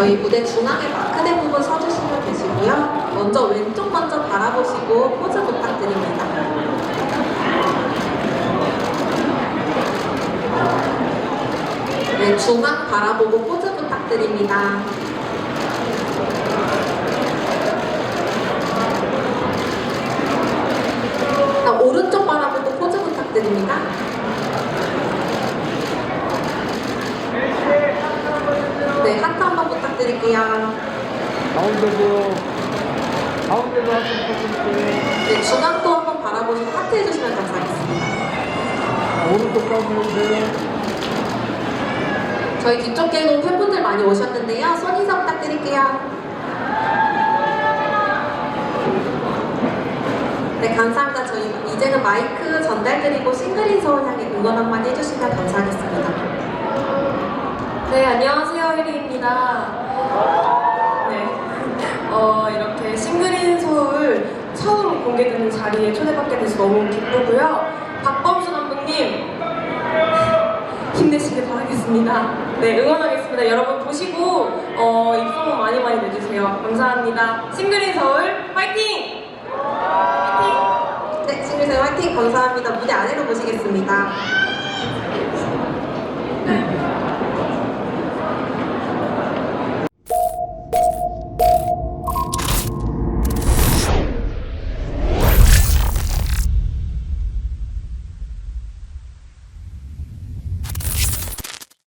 저희 무대 중앙에 마크 대 부분 서주시면 되시고요. 먼저 왼쪽 먼저 바라보시고 포즈 부탁드립니다. 네, 중앙 바라보고 포즈 부탁드립니다. 자, 오른쪽 바라보고 포즈 부탁드립니다. 네, 하트 한번 부탁드릴게요. 가운데도 가운데도 한번 부탁드릴게요. 네, 중앙도 한번 바라보시고 하트 해주시면 감사하겠습니다. 오른쪽 가운데 오세요. 저희 뒤쪽에도 팬분들 많이 오셨는데요. 손 인사 부탁드릴게요. 네, 감사합니다. 저희 이제는 마이크 전달드리고 싱글인 서울 향해 응원 한번 해주시면 감사하겠습니다. 네, 안녕하세요. 혜리입니다. 처음 공개되는 자리에 초대받게 돼서 너무 기쁘고요. 박범수 감독님, 힘내시길 바라겠습니다. 네, 응원하겠습니다. 여러분 보시고, 어, 입소문 많이 많이 내주세요. 감사합니다. 싱글인 서울, 화이팅! 화이팅! 네, 싱글 서울 화이팅 감사합니다. 무대 아래로 모시겠습니다.